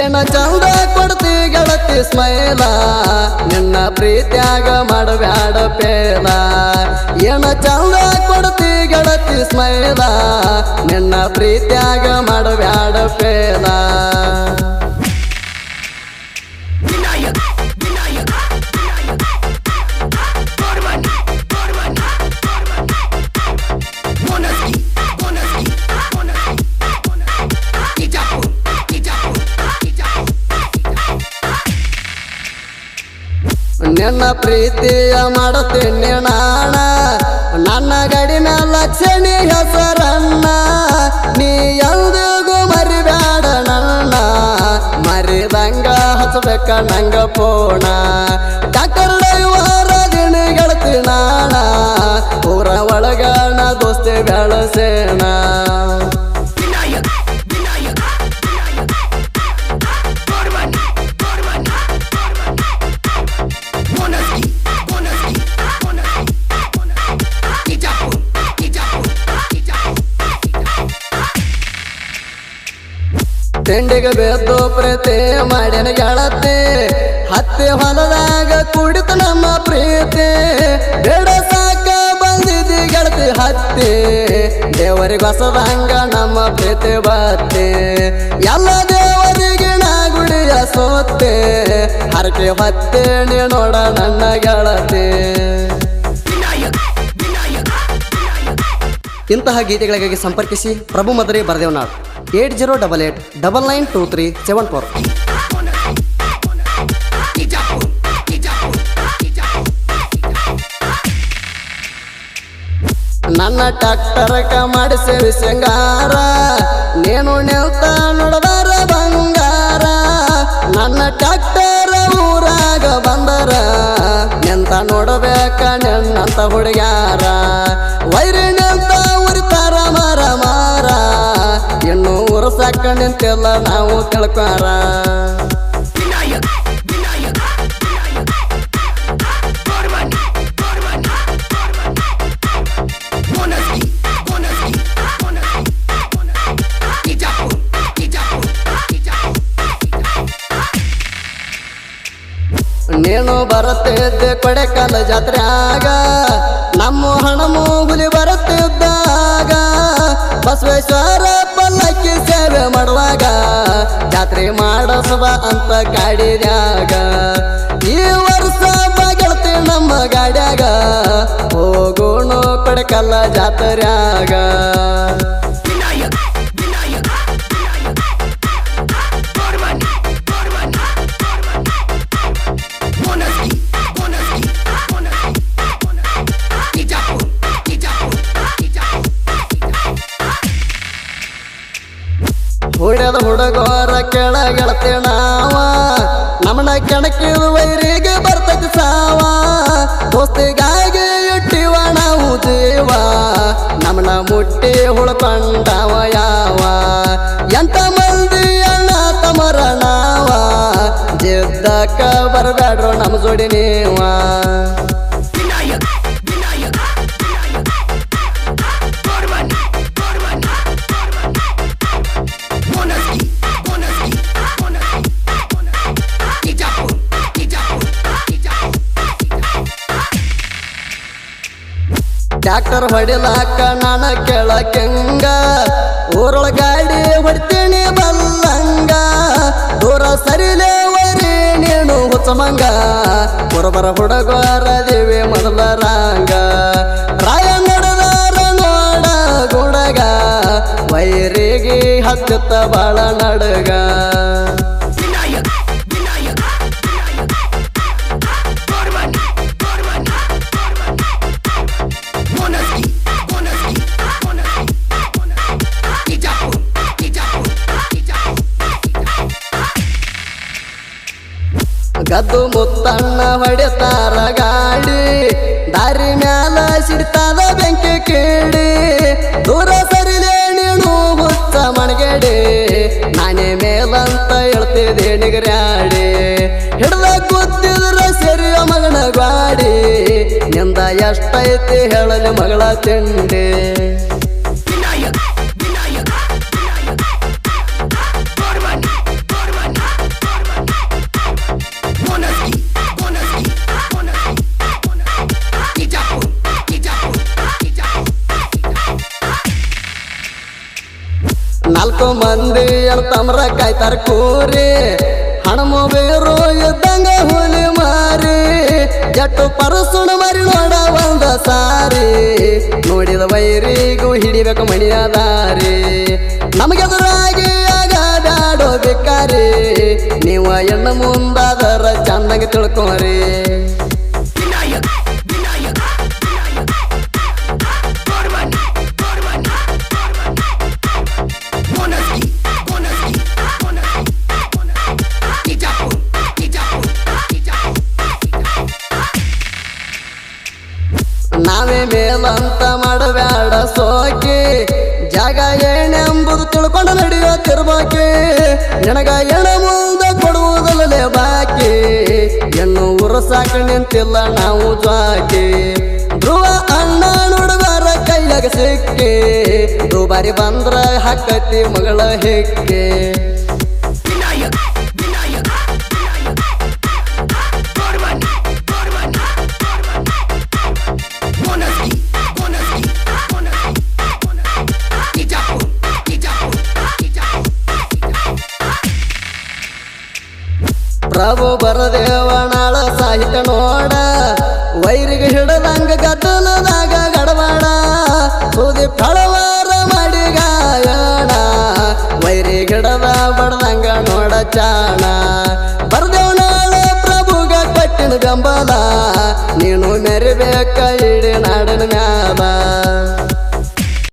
ಏನ ಚಂದ ಕೊಡ್ತಿ ಗೆಳತಿ ಸ್ಮೈಲ, ನಿನ್ನ ಪ್ರೀತ್ಯಾಗ ಮಾಡಬ್ಯಾಡ ಪೇಲ. ಏನ ಚಂದ ಕೊಡ್ತಿ ಗೆಳತಿ ಸ್ಮೈಲ, ನಿನ್ನ ಪ್ರೀತ್ಯಾಗ ಮಾಡಬ್ಯಾಡ ಪೇಲ. ನಿನ್ನ ಪ್ರೀತಿಯ ಮಾಡುತ್ತೀನಿ ನಾಣ ನನ್ನ ಗಡಿನ ಲಕ್ಷಣಿ ಹೆಸರನ್ನ ನೀ ಎಂದಿಗೂ ಮರಿಬೇಡ ನನ್ನ. ಮರಿದಂಗ ಹಸಬೇಕ ನಂಗ ಪೋಣ. ಡಾಕ್ಟರ್ ಡೈವರ ದಿನ ಗೆಳತಿ ನಾಣ ಊರ ಒಳಗಣ ದೋಸ್ತಿ ಬೆಳಸೇಣ ತಿಂಡಿಗೆ ಬೇತು ಪ್ರೀತಿ ಮಾಡ್ಯಾನ ಗೆಳತಿ. ಹತ್ತಿ ಹೊಲದಾಗ ಕುಡಿತ ನಮ್ಮ ಪ್ರೀತಿ. ಬೇಡ ಸಾಕ ಬಂದಿದ್ದಿ ಗೆಳತಿ ಹತ್ತಿ. ದೇವರಿಗೆ ಹೊಸದಂಗ ನಮ್ಮ ಪ್ರೀತಿ ಬತ್ತಿ. ಎಲ್ಲ ದೇವರಿಗೆ ನಾ ಗುಡಿಯ ಸೋತೆ ಹರಕೆ ನೀ ನೋಡ ನನ್ನ ಗೆಳತಿ. ಇಂತಹ ಗೀತೆಗಳಿಗಾಗಿ ಸಂಪರ್ಕಿಸಿ Prabhu Madari Baradevanal eight zero double eight double nine two three seven four. ನನ್ನ ಟ್ಯಾಕ್ಟರಕ ಮಾಡಿಸೇವಿ ಶೃಂಗಾರ, ನೀನು ನಿಲ್ತ ನೋಡದಾರ ಬಂಗಾರ. ನನ್ನ ಟ್ಯಾಕ್ಟರ್ ಊರಾಗ ಬಂದರ, ಎಂತ ನೋಡಬೇಕ ನಿನ್ನಂತ ಹುಡುಗ್ಯಾರ. ಕಿಜಾಪುರ್ ನಾವು ಕಿಜಾಪುರ್ ನೀನು ಬರುತ್ತಿದ್ದೆ ಕೊಡೆಕಾಲ ಆಗ ನಮ್ಮ ಹಣ ಮೂಗುಲಿ ಬರುತ್ತಿದ್ದಾಗ. ಬಸವೇಶ್ವರ ಪಲ್ಲಕ್ಕಿ ಮಾಡಸುವ ಅಂತ ಕಾಡಿದಾಗ ಈ ವರ್ಷ ಬಗೆಳ್ತಿ ನಮ್ಮ ಗಾಡ್ಯಾಗ. ಹೋಗೋಣ ಕಡಕಲ್ಲ ಜಾತ್ರ್ಯಾಗ. ಹುಡ್ಯದ ಹುಡುಗೋರ ಕೆಳ ಗೆಳತಿ ನಾವ ನಮ್ಮನ ಕೆಣಕಿದ ವೈರಿಗೆ ಬರ್ತೈತಿ ಸಾವ. ದೋಸ್ತಿಗಾಗಿ ಇಟ್ಟಿವ ನಾವು ಜೀವ ನಮ್ಮನ ಮುಟ್ಟಿ ಉಳ್ಕೊಂಡವ ಯಾವ? ಎಂತ ಮಂದಿ ಅಣ್ಣ ತಮರ ನಾವ ಜಿದ್ದಕ್ಕ ಬರಬೇಡ್ರು ನಮ್ಮ ಜೋಡಿ ನೀವ? ಟ್ಯಾಕ್ಟರ್ ಹೊಡಿಲಾಕ ನಾನ ಕೆಳಕೆಂಗ ಊರೊಳ ಗಾಡಿ ಹೊಡ್ತೀನಿ ಬಲ್ಲಂಗ. ದೂರ ಸರಿಲೇವರಿ ನೀನು ಹುಚ್ಚಮಂಗ ಬರಬರ ಹುಡುಗರ ದೇವಿ ಮೊದಲ ರಂಗ ರಾಯ ನಡೆದಾರ ನೋಡ ಗುಡಗ. ವೈರಿಗೆ ಹಚ್ಚುತ್ತ ಬಾಳ ನಡಗ. ಗದ್ದು ಮುತ್ತಣ್ಣ ಹೊಡೆತಾರ ಗಾಡಿ. ದಾರಿ ಮ್ಯಾಲ ಸಿಡ್ತಾದ ಬೆಂಕಿ ಕೇಳಿ. ದೂರ ಸರಿಲೇ ನೀನು ಹುಚ್ಚ ಮಣಗೇಡಿ. ನಾನೇ ಮೇಲಂತ ಹೇಳ್ತಿದ್ದೆ ನಿಗರ್ಯಾಡಿ. ಹಿಡ್ದ ಕೂತಿದ್ರ ಸರಿಯ ಮಗನ ಗಾಡಿ ನಿಂದ ಎಷ್ಟೈತಿ ಹೇಳಲಿ ಮಗಳ ತಿಂಡಿ. ನಾಲ್ಕು ಮಂದಿ ತಮ್ರ ಕಾಯ್ತಾರ ಕೂರಿ. ಹಣಮ ಬೇರು ಇದ್ದಂಗ ಹುಲಿ ಮಾರಿ. ಜಟ್ಟು ಪರಸುಣ ಮರಿ ನೋಡ ಒಂದ ಸಾರಿ. ನೋಡಿದ ವೈರಿಗೂ ಹಿಡಿಬೇಕು ಮಣಿಯ ದಾರಿ. ನಮಗೆದುರಾಗಿ ಆಗಾಡಾಡೋ ಬೇಕಾರಿ ನೀವು ಎಣ್ಣ ಮುಂದಾದರ ಚಂದಂಗ ತಿಳ್ಕೊರಿ. ನಾವೇ ಮೇಲಂತ ಮಾಡಬೇಡ ಸೋಕಿ. ಜಾಗ ಏನೆಂಬುದು ತಿಳ್ಕೊಂಡು ನಡೆಯುತ್ತಿರ್ಬೇಕಿ ನಿನಗ ಎಣ ಮುಂದೆ ಕೊಡುವುದಲ್ಲೇ ಬಾಕಿ. ಎನ್ನು ಉರಸಾಕ ನಿಂತಿಲ್ಲ ನಾವು ಜಾಕಿ ಧ್ರುವ ಅಣ್ಣ ನೋಡುವಾರ ಕೈಯಾಗ ಸಿಕ್ಕಿ. ದುಬಾರಿ ಬಂದ್ರ ಹಾಕತಿ ಮಗಳ ಹೆಕ್ಕಿ. ಪ್ರಭು ಬರದೇವನಾಳ ಸಾಹಿತ್ಯ ನೋಡ. ವೈರಿಗೆ ಹಿಡದಂಗ ಗದ್ದಲದಾಗ ಗಡವಾಡ. ಸುದಿ ಫಳವಾರ ಮಾಡಿ ಗಾಯಣ. ವೈರಿ ಹಿಡದ ಬಡದಂಗ ನೋಡ ಚಾಣ. ಬರದೇವನಾಳ ಪ್ರಭುಗ ಕಟ್ಟಿನ ಬೆಂಬಲ. ನೀನು ಮೆರಿಬೇಕ ಇಡೀ ನಾಡಿನ